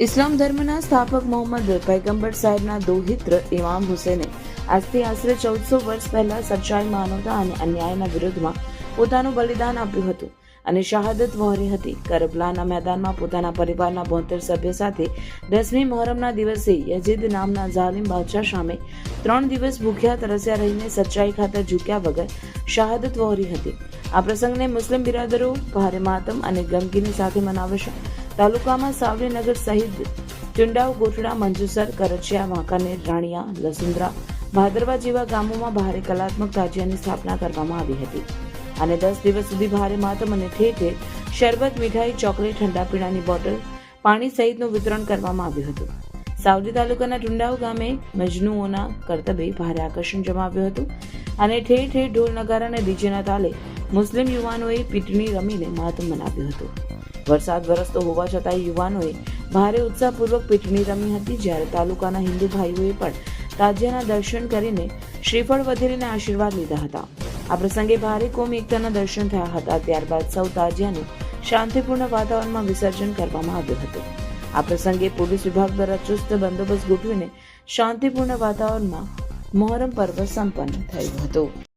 ઇસ્લામ ધર્મના સ્થાપક મોહમ્મદ પૈગંબર સાહેબના દોહિત્ર ઇમામ હુસેને આજથી આશરે ચૌદસો વર્ષ પહેલા સચ્ચાઈ માનવતા અને અન્યાયના વિરુદ્ધમાં પોતાનું બલિદાન આપ્યું હતું અને શહાદત વહોરી હતી. કરબલાના મેદાનમાં પોતાના પરિવારના બોતેર સભ્ય સાથે દસમી મોહરમના દિવસે યજીદ નામના ઝાલિમ બાદશાહ સામે ત્રણ દિવસ ભૂખ્યા તરસ્યા રહીને સચ્ચાઈ ખાતર ઝૂક્યા વગર શહાદત વહોરી હતી. આ પ્રસંગને મુસ્લિમ બિરાદરો ભારે માતમ અને ગમગીની સાથે મનાવે છે. તાલુકામાં સાવરીનગર સહિત ચુંડાવ, ગોઠડા, મંજુસર કરચિયા વાંકાનેર, રાણિયા લસુંદરા ભાદરવા જેવા ગામોમાં ભારે કલાત્મક તાજિયાની સ્થાપના કરવામાં આવી હતી. અને દસ દિવસ સુધી ભારે માતમ અને ઠેઠે શરબત, મીઠાઈ, ચોકલેટ, ઠંડા પીણાની બોટલ, પાણી સહિતનું વિતરણ કરવામાં આવ્યું હતું. સાવલી તાલુકાના ટુંડાવ ગામે મજનુઓના કરતબે ભારે આકર્ષણ જમાવ્યું હતું અને ઠેર ઠેર ઢોલ નગારા અને ડીજેના તાલે મુસ્લિમ યુવાનોએ પીટણી રમીને માતમ મનાવ્યું હતું. વરસાદ વરસતો હોવા છતાં યુવાનોએ ભારે ઉત્સાહપૂર્વક પીઠણી રમી હતી જ્યારે તાલુકાના હિન્દુ ભાઈઓએ પણ તાજિયાના દર્શન કરીને શ્રીફળ વધેરીને આશીર્વાદ લીધા હતા. આ પ્રસંગે ભારે કોમ એકતાના દર્શન થયા હતા. ત્યારબાદ સૌ તાજિયાનું શાંતિપૂર્ણ વાતાવરણમાં વિસર્જન કરવામાં આવ્યું હતું. આ પ્રસંગે પોલીસ વિભાગ દ્વારા ચુસ્ત બંદોબસ્ત ગોઠવીને શાંતિપૂર્ણ વાતાવરણમાં મોહરમ પર્વ સંપન્ન થયું હતું.